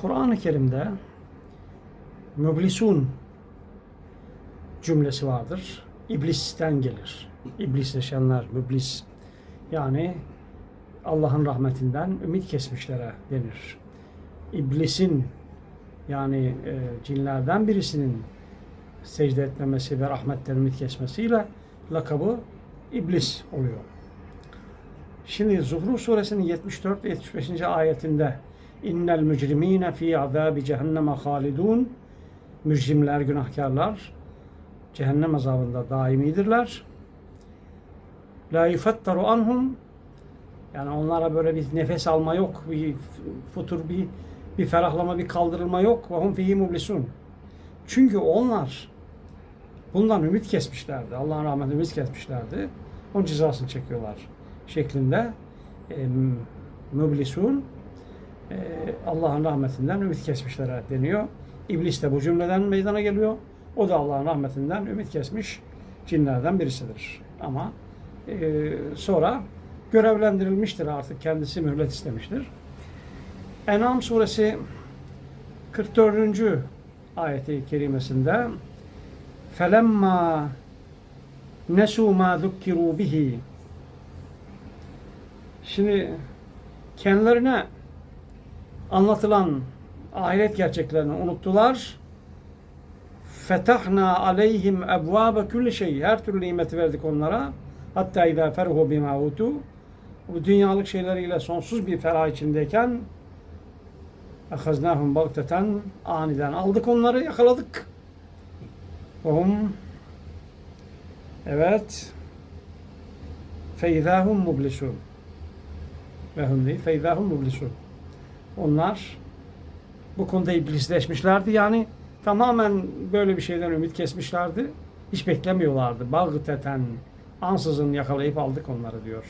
Kur'an-ı Kerim'de müblisun cümlesi vardır. İblisten gelir. İblisleşenler, müblis. Yani Allah'ın rahmetinden ümit kesmişlere denir. İblisin yani e, cinlerden birisinin secde etmemesi ve rahmetten ümit kesmesiyle lakabı iblis oluyor. Şimdi Zuhruf suresinin 74 ve 75. ayetinde innel mücrimine fi azabi cehenneme halidun mücrimler, günahkarlar cehennem azabında daimidirler. La yufattaru anhum yani onlara böyle bir nefes alma yok, bir futur, bir bir ferahlama, bir kaldırılma yok. Ve hum fihi mublisun. Çünkü onlar bundan ümit kesmişlerdi. Allah'ın rahmetine ümit kesmişlerdi. Onun cezasını çekiyorlar şeklinde e, müblisun e, Allah'ın rahmetinden ümit kesmişlere deniyor. İblis de bu cümleden meydana geliyor. O da Allah'ın rahmetinden ümit kesmiş cinlerden birisidir. Ama e, sonra görevlendirilmiştir artık. Kendisi mühlet istemiştir. En'am suresi 44. ayeti kerimesinde felemma nesu ma zukkiru bihi Şimdi kendilerine anlatılan ahiret gerçeklerini unuttular. Fetahna aleyhim ebvabe kulli şey. Her türlü nimeti verdik onlara. Hatta izâ ferhu bimâ utu. Bu dünyalık şeyleriyle sonsuz bir ferah içindeyken ehaznâhum bagteten aniden aldık onları yakaladık. Ve hum evet feizâhum mublisûn ve hum değil feizâhum mublisûn onlar bu konuda iblisleşmişlerdi. Yani tamamen böyle bir şeyden ümit kesmişlerdi. Hiç beklemiyorlardı. Bagteten ansızın yakalayıp aldık onları diyor.